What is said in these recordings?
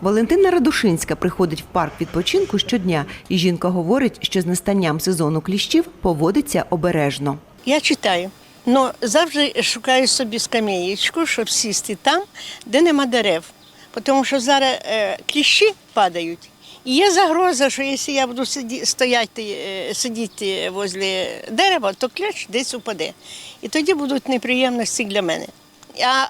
Валентина Радушинська приходить в парк відпочинку щодня, і жінка говорить, що з настанням сезону кліщів поводиться обережно. Я читаю. Ну, завжди шукаю собі скам'яєчку, щоб сісти там, де нема дерев. Тому що зараз е, кліщі падають. І є загроза, що якщо я буду стояти, е, сидіти возле дерева, то кліщ десь упаде. І тоді будуть неприємності для мене.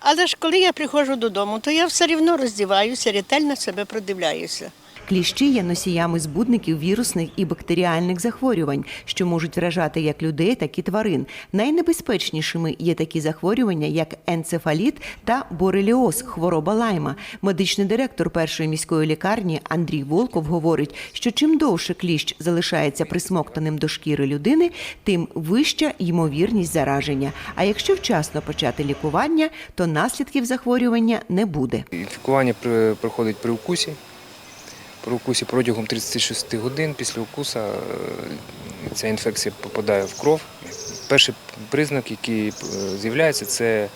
Але ж коли я приходжу додому, то я все одно роздіваюся, ретельно себе продивляюся. Кліщі є носіями збудників вірусних і бактеріальних захворювань, що можуть вражати як людей, так і тварин. Найнебезпечнішими є такі захворювання, як енцефаліт та бореліоз, хвороба лайма. Медичний директор першої міської лікарні Андрій Волков говорить, що чим довше кліщ залишається присмоктаним до шкіри людини, тим вища ймовірність зараження. А якщо вчасно почати лікування, то наслідків захворювання не буде. Інфікування при- проходить при укусі. При укусі протягом 36 годин після укуса е, ця інфекція попадає в кров. Перший признак, який е, з'являється, це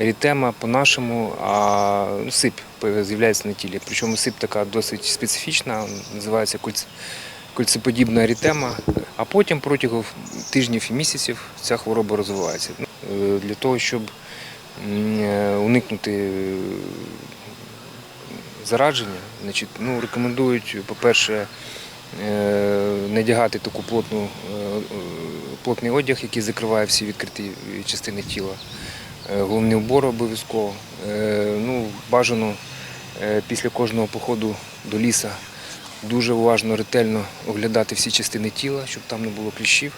ерітема по-нашому, а ну, сип з'являється на тілі. Причому сип така досить специфічна, називається кольц- кольцеподібна ерітема. А потім протягом тижнів і місяців ця хвороба розвивається. Е, Для того, щоб уникнути зараження, значить, ну, рекомендують, по-перше, е, надягати таку плотну, е, е, плотний одяг, який закриває всі відкриті частини тіла. Е, Головний убор обов'язково. Ну, бажано після кожного походу до ліса дуже уважно, ретельно оглядати всі частини тіла, щоб там не було кліщів.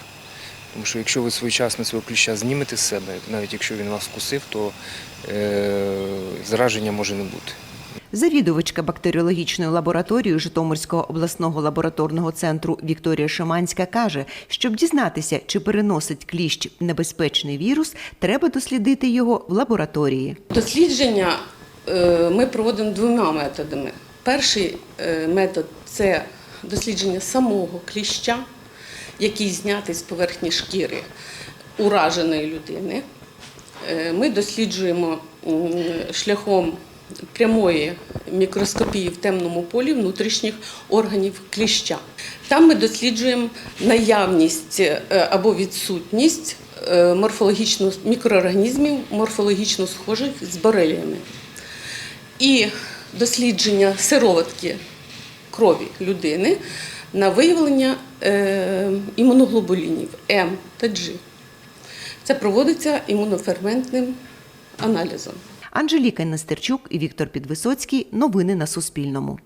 Тому що якщо ви своєчасно цього кліща знімете з себе, навіть якщо він вас вкусив, то е, зараження може не бути. Завідувачка бактеріологічної лабораторії Житомирського обласного лабораторного центру Вікторія Шаманська каже, щоб дізнатися, чи переносить кліщ небезпечний вірус, треба дослідити його в лабораторії. Дослідження е, ми проводимо двома методами. Перший е, метод це дослідження самого кліща, який знятий з поверхні шкіри ураженої людини. Е, Ми досліджуємо шляхом прямої мікроскопії в темному полі внутрішніх органів кліща. Там ми досліджуємо наявність е, або відсутність е, морфологічно мікроорганізмів морфологічно схожих з бореліями. І дослідження сироватки крові людини на виявлення е, імуноглобулінів М та G. Це проводиться імуноферментним аналізом. Анжеліка Нестерчук і Віктор Підвисоцький. Новини на Суспільному.